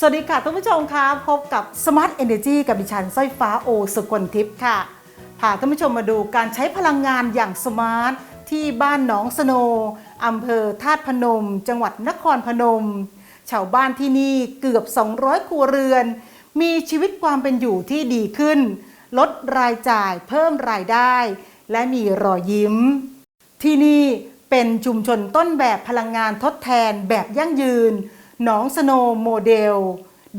สวัสดีค่ะท่านผู้ชมคะพบกับ Smart Energy กับดิฉันสร้อยฟ้าโอสกลทิพย์ค่ะพาท่านผู้ชมมาดูการใช้พลังงานอย่างสมาร์ทที่บ้านหนองสโนอำเภอธาตุพนม จังหวัดนครพนม ชาวบ้านที่นี่เกือบ 200 ครัวเรือน มีชีวิตความเป็นอยู่ที่ดีขึ้น ลดรายจ่ายเพิ่มรายได้ และมีรอยยิ้ม ที่นี่เป็นชุมชนต้นแบบพลังงานทดแทนแบบยั่งยืน หนองสโนโมเดล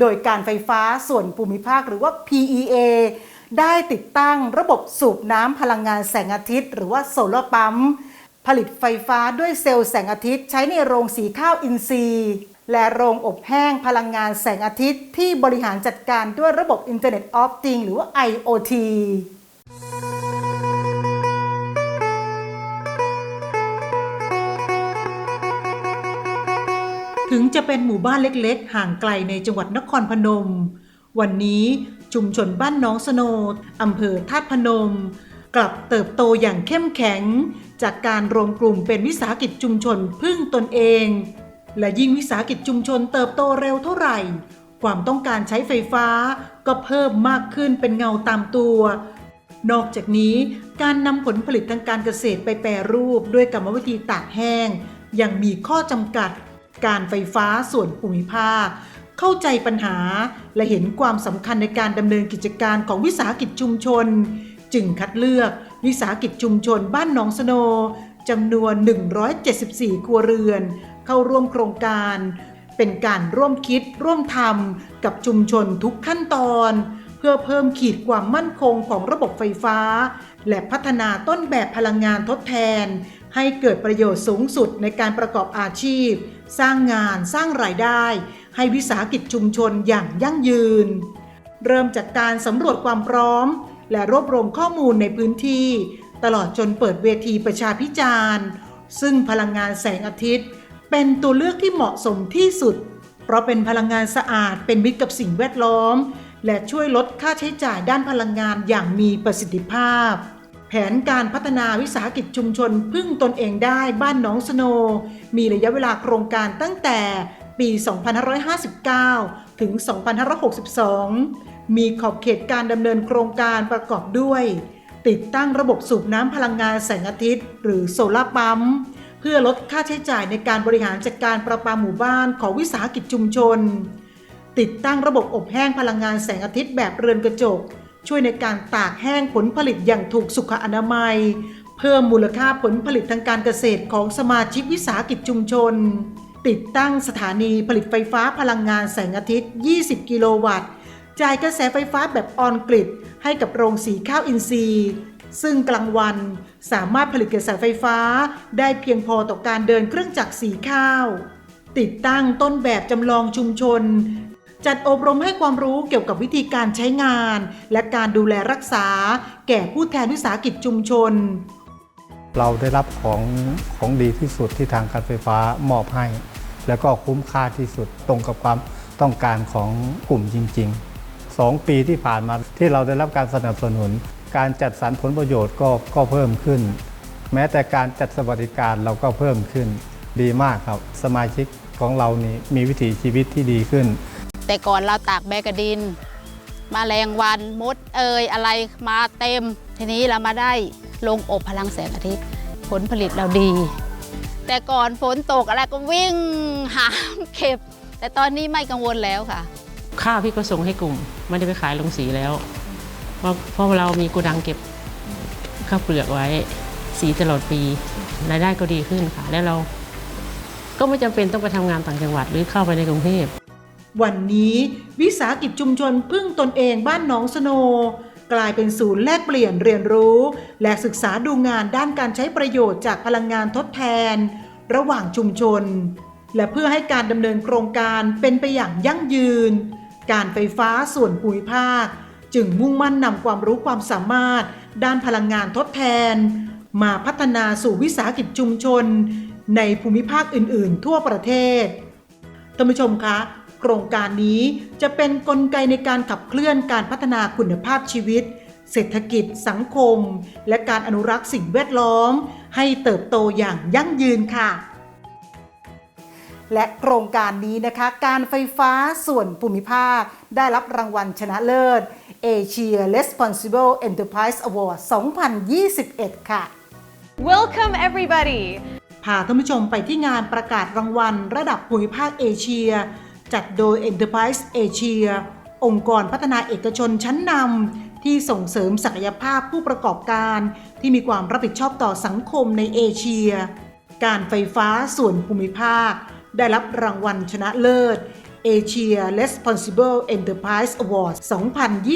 โดยการไฟฟ้าส่วนภูมิภาคหรือว่า PEA ได้ติดตั้งระบบสูบน้ำพลังงานแสงอาทิตย์ หรือว่าโซลาร์ปั๊มผลิตไฟฟ้าด้วยเซลล์แสงอาทิตย์ ใช้ในโรงสีข้าวอินทรีย์ และโรงอบแห้งพลังงานแสงอาทิตย์ ที่บริหารจัดการด้วยระบบ Internet of Things หรือว่า IoT ถึงจะเป็นหมู่บ้านเล็กๆ ห่างไกลในจังหวัดนครพนม วันนี้ชุมชนบ้านน้องสโนดอำเภอธาตุพนม กลับเติบโตอย่างเข้มแข็ง จากการรวมกลุ่มเป็นวิสาหกิจชุมชนพึ่งตนเอง และยิ่งวิสาหกิจชุมชนเติบโตเร็วเท่าไหร่ ความต้องการใช้ไฟฟ้าก็เพิ่มมากขึ้นเป็นเงาตามตัวนอกจากนี้การนำผลผลิตทางการเกษตรไปแปรรูปด้วยกรรมวิธีตากแห้ง ยังมีข้อจำกัด การไฟฟ้าส่วนภูมิภาค เข้าใจปัญหาและเห็นความสำคัญในการดำเนินกิจการของวิสาหกิจชุมชน จึงคัดเลือกวิสาหกิจชุมชนบ้านหนองสโนจำนวน 174 ครัวเรือน เข้าร่วมโครงการ เป็นการร่วมคิดร่วมทำกับชุมชนทุกขั้นตอน เพื่อเพิ่มขีดความมั่นคงของระบบไฟฟ้า และพัฒนาต้นแบบพลังงานทดแทน ให้เกิดประโยชน์สูงสุดในการประกอบอาชีพ สร้างงานสร้างรายได้ ให้วิสาหกิจชุมชนอย่างยั่งยืน เริ่มจากการสำรวจความพร้อม และรวบรวมข้อมูลในพื้นที่ ตลอดจนเปิดเวทีประชาพิจารณ์ ซึ่งพลังงานแสงอาทิตย์ เป็นตัวเลือกที่เหมาะสมที่สุด เพราะเป็นพลังงานสะอาดเป็นมิตรกับสิ่งแวดล้อม และช่วยลดค่าใช้จ่ายด้านพลังงานอย่างมีประสิทธิภาพ แผนการพัฒนาวิสาหกิจชุมชน พึ่งตนเองได้บ้านหนองสโน มีระยะเวลาโครงการตั้งแต่ปี 2559 ถึง 2562 มีขอบเขตการดำเนินโครงการประกอบด้วย ติดตั้งระบบสูบน้ำพลังงานแสงอาทิตย์ หรือโซลาร์ปั๊ม เพื่อลดค่าใช้จ่ายในการบริหารจัดการประปาหมู่บ้านของวิสาหกิจชุมชน ติดตั้งระบบอบแห้งพลังงานแสงอาทิตย์แบบเรือนกระจก ช่วยในการตากแห้งผลผลิตอย่างถูกสุขอนามัย เพิ่มมูลค่าผลผลิตทางการเกษตรของสมาชิกวิสาหกิจชุมชน ติดตั้งสถานีผลิตไฟฟ้าพลังงานแสงอาทิตย์ 20 กิโลวัตต์ จ่ายกระแสไฟฟ้าแบบออนกริดให้กับโรงสีข้าวอินทรีย์ ซึ่งกลางวันสามารถผลิตกระแสไฟฟ้าได้เพียงพอต่อการเดินเครื่องจักรสีข้าวติดตั้งต้นแบบจำลองชุมชน จัดอบรมให้ความรู้เกี่ยวกับวิธีการใช้งาน และการดูแลรักษา แก่ผู้แทนวิสาหกิจชุมชน เราได้รับของของดีที่สุดที่ทางการไฟฟ้ามอบให้ แล้วก็คุ้มค่าที่สุดตรงกับความต้องการของกลุ่มจริงๆสองปีที่ผ่านมาที่เราได้รับการสนับสนุน การจัดสรรผลประโยชน์ก็ก็เพิ่มขึ้น แม้แต่การจัดสวัสดิการเราก็เพิ่มขึ้นดีมากครับ สมาชิกของเรานี่มีวิถีชีวิตที่ดีขึ้น แต่ก่อนเราตากแบกระดินมาแรงวันมดเอยอะไรมาเต็ม ทีนี้เรามาได้ลงอบพลังแสงอาทิตย์ ผลผลิตเราดี แต่ก่อนฝนตกอะไรก็วิ่งหามเก็บ แต่ตอนนี้ไม่กังวลแล้วค่ะ ข้าวพี่ก็ส่งให้กลุ่ม ไม่ได้ไปขายลงสีแล้ว เพราะเพราะเรามีโกดังเก็บข้าวเปลือกไว้สีตลอดปีรายได้ก็ดีขึ้นค่ะ แล้วเราก็ไม่จำเป็นต้องไปทำงานต่างจังหวัดหรือเข้าไปในกรุงเทพ วันนี้วิสาหกิจชุมชนพึ่งตนเองบ้านหนองสโน กลายเป็นศูนย์แลกเปลี่ยนเรียนรู้ และศึกษาดูงานด้านการใช้ประโยชน์จากพลังงานทดแทน ระหว่างชุมชน และเพื่อให้การดำเนินโครงการเป็นไปอย่างยั่งยืน การไฟฟ้าส่วนภูมิภาค จึงมุ่งมั่นนำความรู้ความสามารถ ด้านพลังงานทดแทน มาพัฒนาสู่วิสาหกิจชุมชน ในภูมิภาคอื่น ๆ ทั่วประเทศท่านผู้ชมคะ โครงการนี้จะเป็นนกลไกในการขับเคลื่อนการพัฒนาคุณภาพชีวิต เศรษฐกิจ สังคม และการอนุรักษ์สิ่งแวดล้อม ให้เติบโตอย่างยั่งยืนค่ะ และโครงการนี้นะคะ การไฟฟ้าส่วนภูมิภาค ได้รับรางวัลชนะเลิศ Asia Responsible Enterprise Award 2021 ค่ะ Welcome, everybody. พาท่านผู้ชมไปที่งานประกาศรางวัล ระดับภูมิภาคเอเชีย จัดโดย Enterprise Asia องค์กรพัฒนาเอกชนชั้นนำที่ส่งเสริมศักยภาพผู้ประกอบการ ที่มีความรับผิดชอบต่อสังคมในเอเชีย การไฟฟ้าส่วนภูมิภาค ได้รับรางวัลชนะเลิศ Asia Responsible Enterprise Award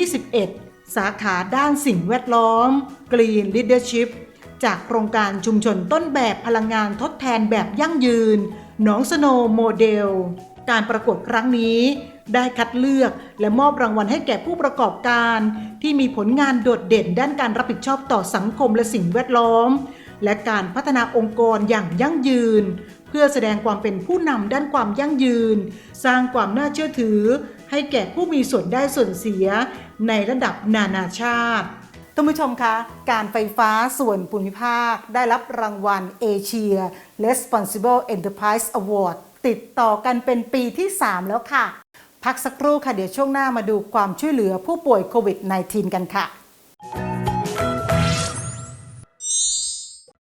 2021 สาขาด้านสิ่งแวดล้อม Green Leadership จากโครงการชุมชนต้นแบบพลังงานทดแทนแบบยั่งยืน หนองสโนโมเดล การประกวดครั้งนี้ ได้คัดเลือกและมอบรางวัลให้แก่ผู้ประกอบการ ที่มีผลงานโดดเด่นด้านการรับผิดชอบต่อสังคมและสิ่งแวดล้อม และการพัฒนาองค์กรอย่างยั่งยืน เพื่อแสดงความเป็นผู้นำด้านความยั่งยืน สร้างความน่าเชื่อถือ ให้แก่ผู้มีส่วนได้ส่วนเสีย ในระดับนานาชาติท่านผู้ชมคะ การไฟฟ้าส่วนภูมิภาคได้รับรางวัล Asia Responsible Enterprise Award ติดต่อกันเป็นปีที่ 3 แล้วค่ะ พักสักครู่ค่ะเดี๋ยวช่วงหน้ามาดูความช่วยเหลือผู้ป่วยโควิด -19 กันค่ะ